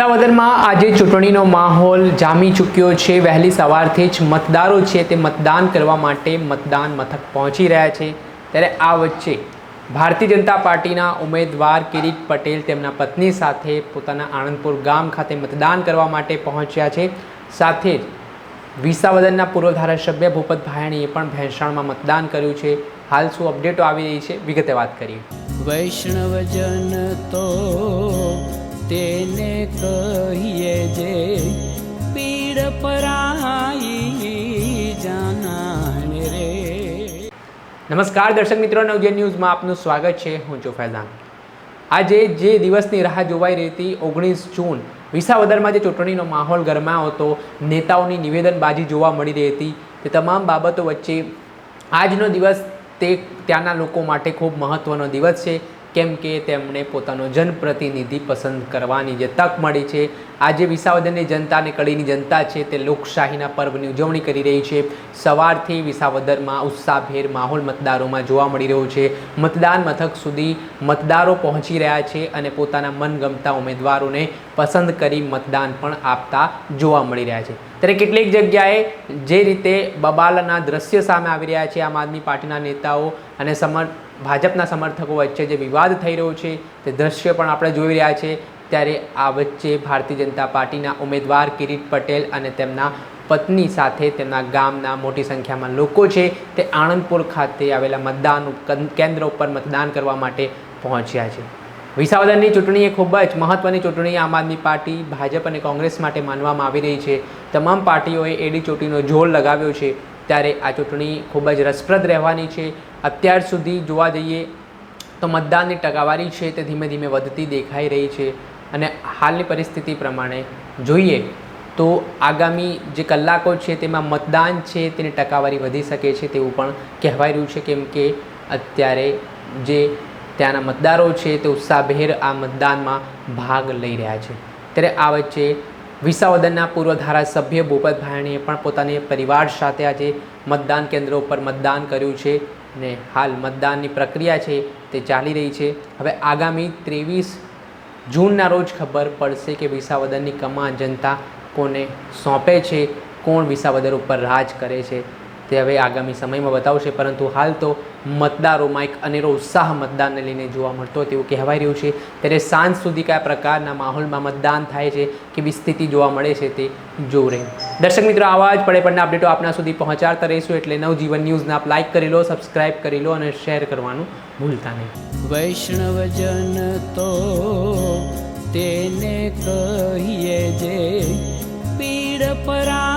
વિસાવદરમાં આજે ચૂંટણીનો માહોલ જામી ચૂક્યો છે. વહેલી સવારથી જ મતદારો છે તે મતદાન કરવા માટે મતદાન મથક પહોંચી રહ્યા છે. ત્યારે આ વચ્ચે ભારતીય જનતા પાર્ટીના ઉમેદવાર કિરીટ પટેલ તેમના પત્ની સાથે પોતાના આણંદપુર ગામ ખાતે મતદાન કરવા માટે પહોંચ્યા છે. સાથે જ વિસાવદનના પૂર્વ ધારાસભ્ય ભૂપત ભાયાણીએ પણ ભેંસાણમાં મતદાન કર્યું છે. હાલ શું અપડેટો આવી રહી છે? વિગતે વાત કરીએ. વૈષ્ણવજન તો તેને કહીએ જે પીડ પરાઈ જાનાને રે. નમસ્કાર દર્શક મિત્રો નવજન ન્યૂઝમાં આપનું સ્વાગત છે. હું છું ફૈઝાન. આજે જે દિવસની રાહ જોવાઈ રહી હતી, ઓગણીસ જૂન, વિસાવદરમાં જે ચૂંટણીનો માહોલ ગરમાયો હતો, નેતાઓની નિવેદનબાજી જોવા મળી રહી હતી. તે તમામ બાબતો વચ્ચે આજનો દિવસ તે ત્યાંના લોકો માટે ખૂબ મહત્ત્વનો દિવસ છે. કેમ કે તેમણે પોતાનો જનપ્રતિનિધિ પસંદ કરવાની જે તક મળી છે આજે વિસાવદરની જનતા અને કડીની જનતા છે તે લોકશાહીના પર્વની ઉજવણી કરી રહી છે. સવારથી વિસાવદરમાં ઉત્સાહભેર માહોલ મતદારોમાં જોવા મળી રહ્યો છે. મતદાન મથક સુધી મતદારો પહોંચી રહ્યા છે અને પોતાના મનગમતા ઉમેદવારોને પસંદ કરી મતદાન પણ આપતા જોવા મળી રહ્યા છે. ત્યારે કેટલીક જગ્યાએ જે રીતે બબાલના દ્રશ્ય સામે આવી રહ્યા છે, આમ આદમી પાર્ટીના નેતાઓ અને સમર, ભાજપના સમર્થકો વચ્ચે જે વિવાદ થઈ રહ્યો છે, તે દ્રશ્ય પણ આપણે જોઈ રહ્યા છે. ત્યારે આ વચ્ચે ભારતીય જનતા પાર્ટીના ઉમેદવાર કિરીટ પટેલ અને તેમના પત્ની સાથે તેમના ગામના મોટી સંખ્યામાં લોકો છે, તે આણંદપુર ખાતે આવેલા મતદાન કેન્દ્ર ઉપર મતદાન કરવા માટે પહોંચ્યા છે. વિસાવદરની ચૂંટણી એ ખૂબ જ મહત્ત્વની ચૂંટણી આમ આદમી પાર્ટી, ભાજપ અને કોંગ્રેસ માટે માનવામાં આવી રહી છે. તમામ પાર્ટીઓએ એડી ચોટીનો જોર લગાવ્યો છે. ત્યારે આ ચૂંટણી ખૂબ જ રસપ્રદ રહેવાની છે. અત્યાર સુધી જોવા જઈએ તો મતદાનની ટકાવારી છે તે ધીમે ધીમે વધતી દેખાઈ રહી છે. અને હાલની પરિસ્થિતિ પ્રમાણે જોઈએ તો આગામી જે કલાકો છે તેમાં મતદાન છે તેની ટકાવારી વધી શકે છે તેવું પણ કહેવાય રહ્યું છે. કેમ કે અત્યારે જે ત્યાંના મતદારો છે તે ઉત્સાહભેર આ મતદાનમાં ભાગ લઈ રહ્યા છે. ત્યારે આ વચ્ચે વિસાવદનના પૂર્વ ધારાસભ્ય ભૂપત ભાયણીએ પણ પોતાની પરિવાર સાથે આજે મતદાન કેન્દ્રો ઉપર મતદાન કર્યું છે ને હાલ મતદાનની પ્રક્રિયા છે તે ચાલી રહી છે. હવે આગામી ત્રેવીસ જૂનના રોજ ખબર પડશે કે વિસાવદરની કમાન જનતા કોને સોંપે છે, કોણ વિસાવદર ઉપર રાજ કરે છે. તે હવે આગામી સમયમાં બતાવશે, પરંતુ હાલ તો મતદારોમાં એક અનેરો ઉત્સાહ મતદાનને લઈને જોવા મળતો તેવું કહેવાય રહ્યું છે. ત્યારે સાંજ સુધી કયા પ્રકારના માહોલમાં મતદાન થાય છે, કેવી સ્થિતિ જોવા મળે છે તે જોવું રહ્યું. દર્શક મિત્રો, આવા જ પડે પડના અપડેટો આપના સુધી પહોંચાડતા રહીશું, એટલે નવજીવન ન્યૂઝને આપ લાઇક કરી લો, સબસ્ક્રાઇબ કરી લો અને શેર કરવાનું ભૂલતા નહીં. વૈષ્ણવજન તો તેને કહીએ જે પીડ પરા